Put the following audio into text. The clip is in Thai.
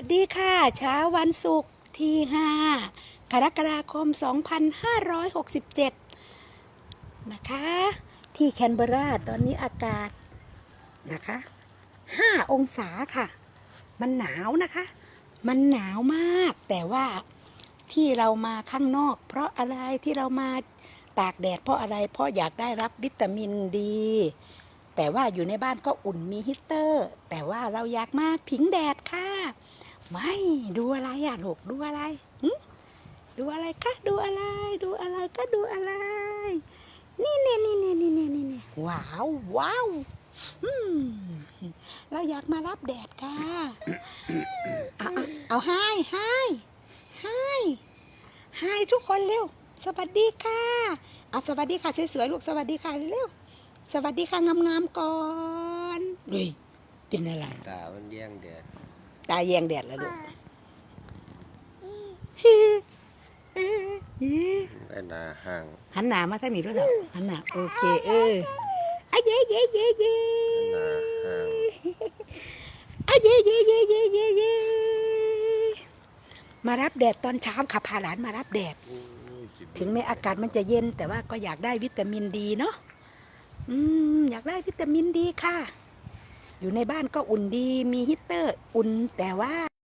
วัสดีค่ะ เช้าวันศุกร์ที่ 5 กรกฎาคม 2567 นะคะ ที่แคนเบราตอนนี้อากาศนะคะ 5 องศาค่ะ มันหนาวนะคะ มันหนาวมาก แต่ว่าที่เรามาข้างนอก เพราะอะไรที่เรามาตากแดดเพราะอะไร เพราะอยากได้รับวิตามินดี แต่ว่าอยู่ในบ้านก็อุ่นมีฮีตเตอร์ แต่ว่าเราอยากมาผิงแดดค่ะ ไม่ดูอะไรอะลูกดูอะไรดูอะไรคะดูอะไร ดูอะไรก็ดูอะไร นี่เนี่ยนี่เนี่ยนี่เนี่ยนี่เนี่ยว้าวว้าวเราอยากมารับแดดค่ะเอาเอาเอาให้ให้ให้ให้ทุกคนเร็ว สวัสดีค่ะเอาสวัสดีค่ะสวยๆลูกสวัสดีค่ะเร็วสวัสดีค่ะงามๆก่อนเฮ้ยเป็นอะไรตามันแย่งแดด ตาแยงแดดแล้วลูกไอ้หนาห่างหันหน้ามาทางนี้ด้วยเถอะหันหน้าโอเคเอออะเย่เย่เย่เย่หนาห่างอะเย่เย่เย่เย่เย่เย่มารับแดดตอนเช้าค่ะพาหลานมารับแดดอุ้ยสิบถึงแม้อากาศมันจะเย็น แต่ว่าก็อยากได้วิตามินดีเนาะอืมอยากได้วิตามินดีค่ะ อยู่ในบ้านก็อุ่นดีมีฮีตเตอร์อุ่นแต่ว่า